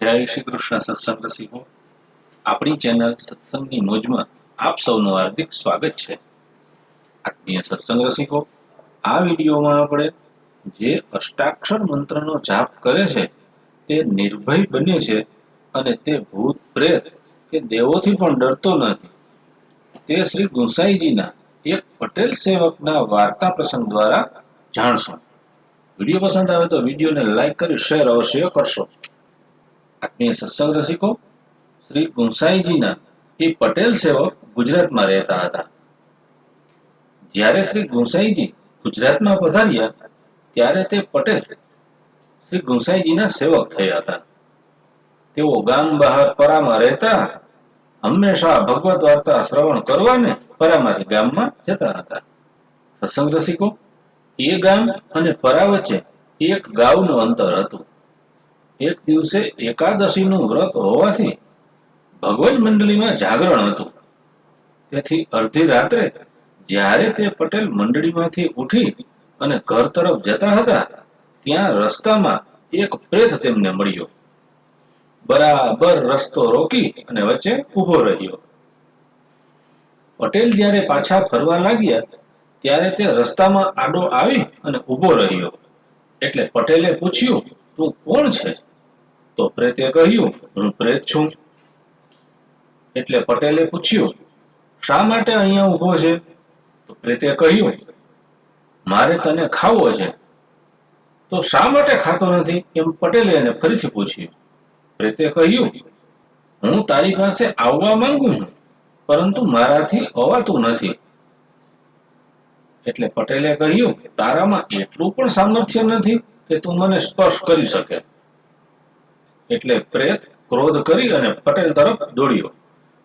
જય શ્રી કૃષ્ણ સત્સંગ રસિકો આપણી ચેનલ સત્સંગની નોજમાં આપ સૌનું હાર્દિક સ્વાગત છે. આત્મીય સત્સંગ રસિકો આ વિડીયોમાં આપણે જે અષ્ટાક્ષર મંત્રનો જાપ કરે છે, તે નિર્ભય બને છે અને તે ભૂત પ્રેત કે દેવોથી પણ ડરતો નથી. તે શ્રી ગુંસાઈજીના એક પટેલ સેવકના વાર્તા પ્રસંગ દ્વારા જાણશો. વીડિયો પસંદ આવે તો વિડીયોને લાઈક કરી, શેર અવશ્ય કરશો. આત્મીય સત્સંગ રસિકો, શ્રી ગુંસાઈજીના એ પટેલ સેવક ગુજરાતમાં રહેતા હતા. જ્યારે શ્રી ગુંસાઈજી ગુજરાતમાં પધાર્યા, ત્યારે તે પટેલ શ્રી ગુંસાઈજીના સેવક થયા હતા. તેઓ ગામ બહાર પરામાં રહેતા, હંમેશા ભગવત વાર્તા શ્રવણ કરવાને પરામાંથી ગામમાં જતા હતા. સત્સંગ રસિકો, એ ગામ અને પરા વચ્ચે એક ગાવનું અંતર હતું. એક દિવસે એકાદશીનું વ્રત હોવાથી ભગવત મંડળીમાં જાગરણ હતું. તેથી અડધી રાત્રે જ્યારે તે પટેલ મંડળીમાંથી ઉઠી અને ઘર તરફ જતા હતા, ત્યાં રસ્તામાં એક પ્રેત તેમને મળ્યો. બરાબર રસ્તો રોકી અને વચ્ચે ઊભો રહ્યો. પટેલ જ્યારે પાછા ફરવા લાગ્યા, ત્યારે તે રસ્તામાં આડો આવી અને ઊભો રહ્યો. એટલે પટેલે પૂછ્યું, તું કોણ છે? તો પ્રેતે કહ્યું, હું પ્રેત છું. એટલે પટેલે પૂછ્યું, શા માટે અહીંયા ઊભો છે? તો પ્રેતે કહ્યું, મારે તને ખાવો છે. તો શા માટે ખાતો નથી? એમ પટેલે એને ફરીથી પૂછ્યું. પ્રેતે કહ્યું, હું તારી પાસે આવવા માંગુ છું, પરંતુ મારાથી અવાતું નથી. એટલે પટેલે કહ્યું, તારામાં એટલું પણ સામર્થ્ય નથી કે તું મને સ્પર્શ કરી શકે. એટલે પ્રેત, ક્રોધ કરી અને પટેલ તરફ દોડ્યો.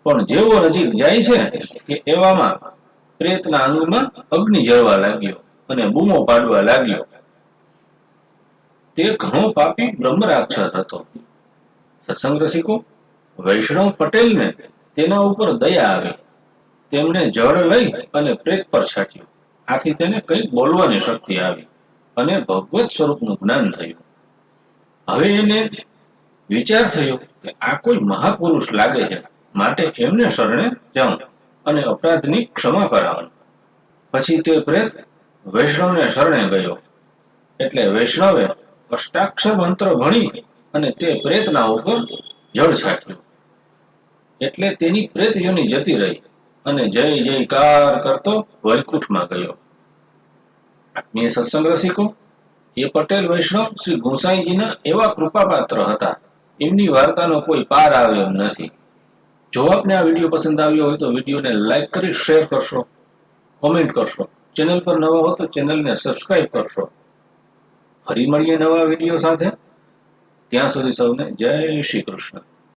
પણ જેવો નજીક જાય છે કે એવામાં પ્રેતના અંગમાં અગ્નિ જળવા લાગ્યો અને બૂમો પાડવા લાગ્યો. તે ઘણો પાપી બ્રહ્મ રાક્ષસ હતો. સત્સંગ રસિકો, વૈષ્ણવ પટેલને તેના ઉપર દયા આવી. તેમણે જળ લઈ અને પ્રેત પર છાટ્યું. આથી તેને કંઈક બોલવાની શક્તિ આવી અને ભગવત સ્વરૂપનું જ્ઞાન થયું. હવે એને વિચાર થયો કે આ કોઈ મહાપુરુષ લાગે છે, માટે એમને શરણે જાઉં અને અપરાધની ક્ષમા કરાવું. પછી તે પ્રેત વૈષ્ણવને શરણે ગયો. એટલે વૈષ્ણવે અષ્ટાક્ષર મંત્ર ભણી અને તે પ્રેતના ઉપર જળ છાટ્યું. એટલે તેની પ્રેત યોની જતી રહી અને જય જયકાર કરતો વૈકુંઠમાં ગયો. આત્મીય સત્સંગ રસિકો, એ પટેલ વૈષ્ણવ શ્રી ગુસાઈજીના એવા કૃપાપાત્ર હતા. એમની વાર્તાનો કોઈ પાર આવે એમ નથી. જો આપને આ વીડિયો પસંદ આવ્યો હોય તો વિડીયોને લાઈક કરી, શેર કરશો, કોમેન્ટ કરશો. ચેનલ પર નવા હો તો ચેનલને સબસ્ક્રાઇબ કરશો. ફરી મળીએ નવા વીડિયો સાથે. ત્યાં સુધી સૌને જય શ્રી કૃષ્ણ.